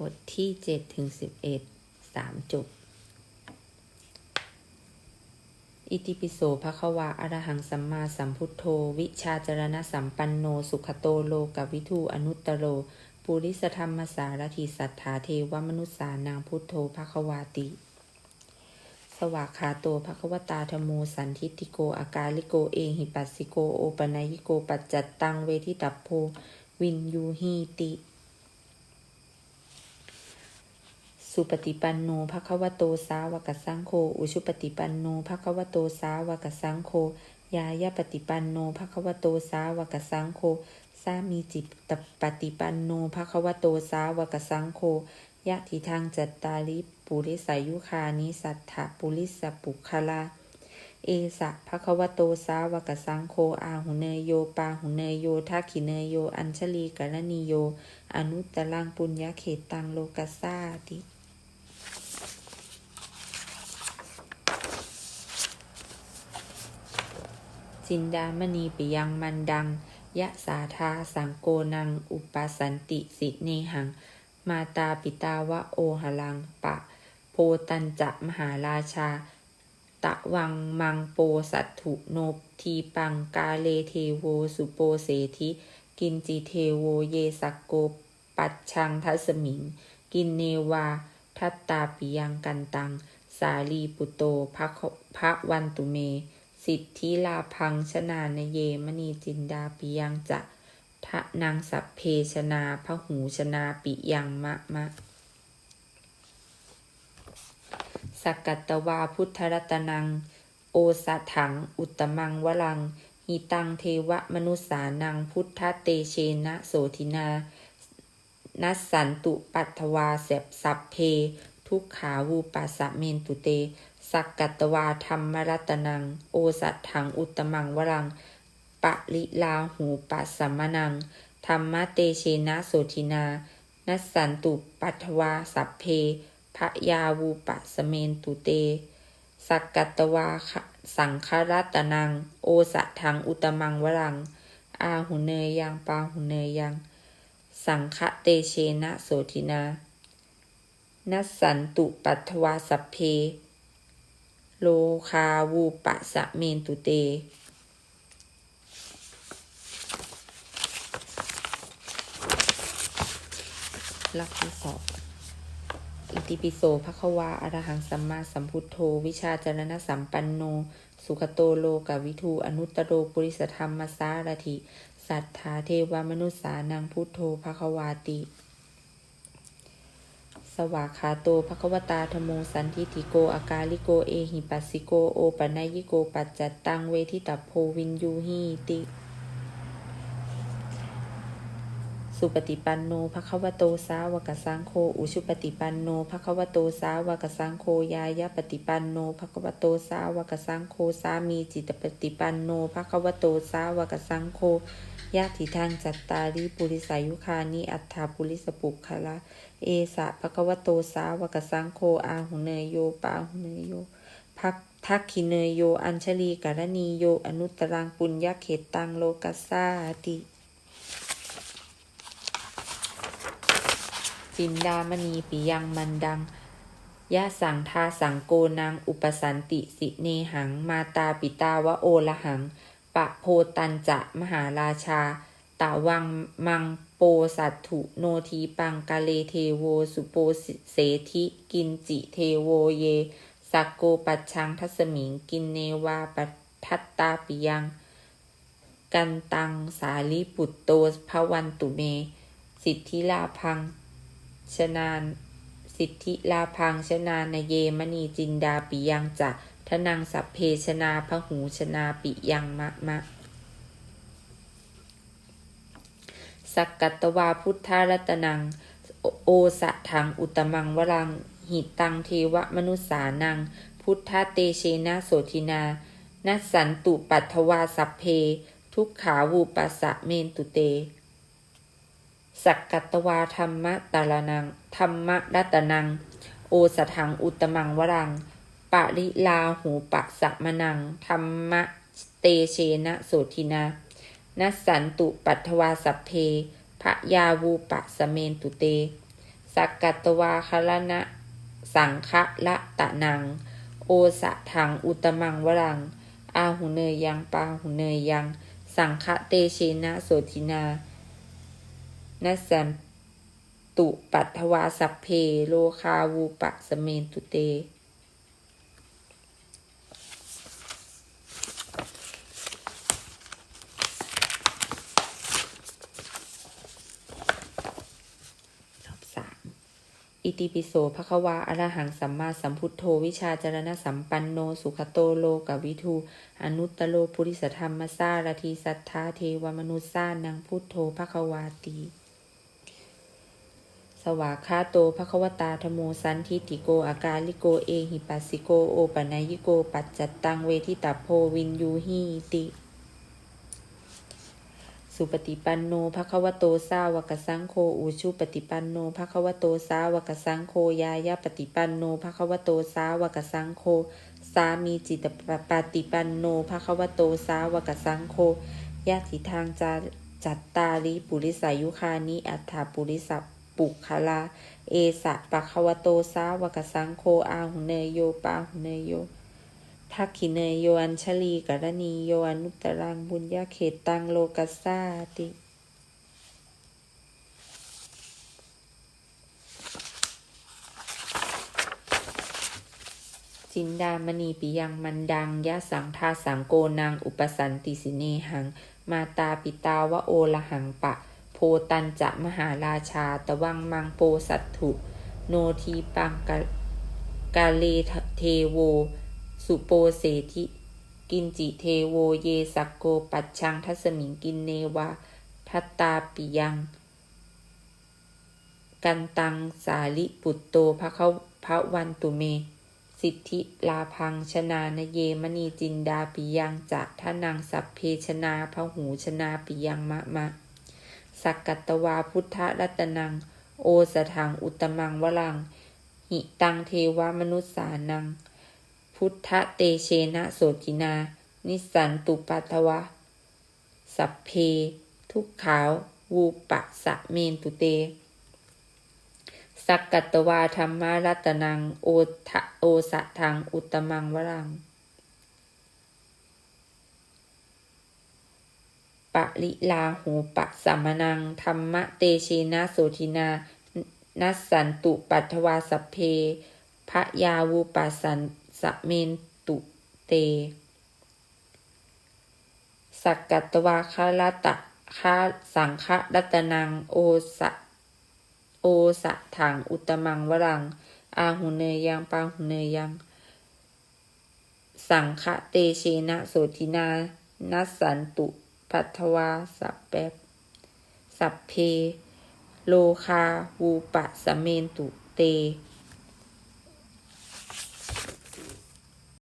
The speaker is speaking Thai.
บทที่เจ็ดถึงสิบเอ็ดสามจบ อิติปิโสภควาอรหังสัมมาสัมพุทโธ วิชาจรณะสัมปันโน สุขโตโลกวิทูอนุตตโร ปุริสธรรมสารถิสัทธาเทวมนุษสานางพุทโธภควาติ สวากขาโตภควตาธโมสันทิติโก อากาลิโกเอหิปัสสิโก โอปนัยิโก ปัจจัตตัง เวทิตัพโพ วินยูหีติ สุปฏิปันโนภควโตสาวกสังโฆอุชุปฏิปันโนภควโตสาวกสังโฆยายาปฏิปันโนภควโตสาวกสังโฆสามีจิตปฏิปันโนภควโตสาวกสังโฆยะทิทางจัตตาริปุริสายุคานิสัทธปุริสปุคลา เอสะภควโตสาวกสังโฆอาหุเนยโยปาหุเนยโยทักขิเนยโย อัญชลีกรณีโย อนุตตรังปุญญาเขตังโลกัสสาติ จินดามณีปิยังมันดัง ยะสาธาสังโกนัง อุปสันติสิเนหัง มาตาปิตาวะโอหลังปะ โพตันจะมหาราชา ตะวังมังโปสัตถุโนทีปังกาเลเทโวสุโปเสธิกินจิเทโวเยสักโกปัจชังทัสมิง กินเนวา ทัตตาปิยังกันตัง สาลีปุโตภะวันตุเม สิทธิลาพังชนานเยมณีจินดาปิยังจะทะนางสัพเพชนาพระหูชนาปิยังมะมะสกกัตวาพุทธรัตนัง โอสถัง อุตมังวลังหิตังเทวมนุสานัง พุทธเตเชนะโสธินา นัสสันตุปัตถวาเสบสัพเพ ทุกขาวูปัสสะเมนตุเต สักกัตวาธรรมรัตนัง โอสัตถังอุตมังวรัง ปะลิลาหูปัสสัมมนัง ธรรมเตเชนะโสธินานัสสันตุปัตถวาสัพเพพระยาวูปะสเมนตุเต สักกัตวาสังครัตนัง โอสะทังอุตมังวรัง อาหุเนยยังปาหุเนยยัง สังฆเตเชนะโสธินานัสสันตุปัตถวาสัพเพ โลคาวูปะสะเมนตุเต ลักที่สองอิติปิโสภควาอรหังสัมมาสัมพุทโธ วิชาจรณะสัมปันโน สุขโตโลกวิทูอนุตตโรปุริสธรรมสารถิ สัทธาเทวมนุษสานังพุทโธภควาติ สวากขาโตภควตาธโมสันทิติโกอากาลิโกเอหิปัสสิโกโอปนัยิโกปัจจัตตังเวทิตัพโพวินยูหีติสุปฏิปันโนภควโตสาวกสังโฆอุชุปฏิปันโนภควโตสาวกสังโฆยายาปฏิปันโนภควโตสาวกสังโฆสามีจิตปฏิปันโนภควโตสาวกสังโฆ ญาติทางจัตตาริปุริสายุคานิอัฏฐาปุริสปุคละเอสะภควโตสาวกสังโฆอาหุเนยโยปาหุเนยโยพักทักขิเนยโย อัญชลีกรณีโย อนุตตรังปุญญาเขตตังโลกัสสาติจินดามณีปิยังมันดังยะสังทาสังโกนางอุปสันติสิเนหัง มาตาปิตาวะโอละหัง ปะโพตันจะมหาราชาตาวังมังโปสัตถุโนทีปังกาเลเทโวสุโปเสธิกินจิเทโวเย สักโกปัชชังทัสมิงกินเนวาปัทัตตาปิยัง กันตังสาลิปุตโตภวันตุเม สิทธิลาพังชนาน สิทธิลาพังชนานเยมณีจินดาปิยังจะ นังสัพเพชนาพหูชนาปิยังมะมะสักกัตวาพุทธรัตนัง โอสะถังอุตมังวรัง หิตังเทวมนุสานัง พุทธเตเชนะโสธินานัสสันตุปัทวาสัพเพ ทุกขาวูปัสสะเมนตุเต สักกัตตวาธรรมะตาลนัง ธรรมะรัตนัง โอสถังอุตมังวรัง ปริลาหูปะสะมนัง ธรรมะเตเชนะโสธินานัสสันตุปัทวาสัพเพพระยาวูปะสะเมนตุเต สักกัตวาคารณะ สังคะละตะนัง โอสะถังอุตมังวรัง อาหุเนยยังปาหุเนยยัง สังคะเตเชนะโสทินานัสสันตุปัทวาสัพเพ โลคาวูปะสเมนตุเต รอบสาม อิติปิโสภควาอรหังสัมมาสัมพุทโธวิชาจารณสัมปันโน สุขโตโลกวิทูอนุตตโลปุริสธรรมสารทีสัทธาเทวมนุษสานังพุทโธภควาตีสวากขาโตภควตาธโมสันทิติโกอากาลิโกเอหิปัสสิโกโอปนายโก ปัจจตตังเวทิตาโพวินยูหีติ สุปฏิปันโนภควโตสาวกสังโฆอุชุปฏิปันโนภควโตสาวกสังโฆยายาปฏิปันโนภควโตสาวกสังโฆสามีจิตปฏิปันโนภควโตสาวกสังโฆยะถิทางจาจัตตาริปุริสายุคานิอัฏฐปุริสัปุคลา เอสะปะคะวะโตสาวกสังโฆอาหุเนยโยปาหุเนยโย ทักขิเนยโยอัญชลีกรณีโยอนุตรังบุญญาเขตตังโลกัสสาติจินดามณีปิยังมันดังยะสังทาสังโกนางอุปสันติสิเนหัง มาตาปิตาวะโอละหังปะ โพตันจะมหาราชาตะวังมังโปสัตถุ โนทีปังกะกาเลเทโว สุโปเสธิ กินจิเทโวเยสักโกปัจชังทัสมิงกินเนวาทัตตาปิยังกันตังสาลิปุตโตภะเขาพระวันตุเม สิทธิลาพังชนานเยมณีจินดาปิยังจะทะนังสัพเพชนาพหูชนาปิยังมะมะ สักกัตตวาพุทธรัตนัง โอสถังอุตมังวลัง หิตังเทวมนุษสานัง พุทธเตเชนะโสตินา นิสันตุปัตวะ สัพเพ ทุกขาววูปะสะเมนตุเต สักกัตวาธรรมารัตนัง โอทะโอสะทังอุตมังวรัง ปะลิลาหูปะสัมมนัง ธรรมะเตเชนะโสทินา นัสสันตุปัทวาสัพเพพระยาวูปัสสัน สเมนตุเต สักกัตวาคาลตะคาสังฆรัตนังโอสะโอสะถังอุตมังวรัง อาหุเนยยังปาหุเนยยัง สังฆเตเชนะโสทินานัสสันตุปัทวาสัพเปสัพเพ โลคาวูปะสเมนตุเต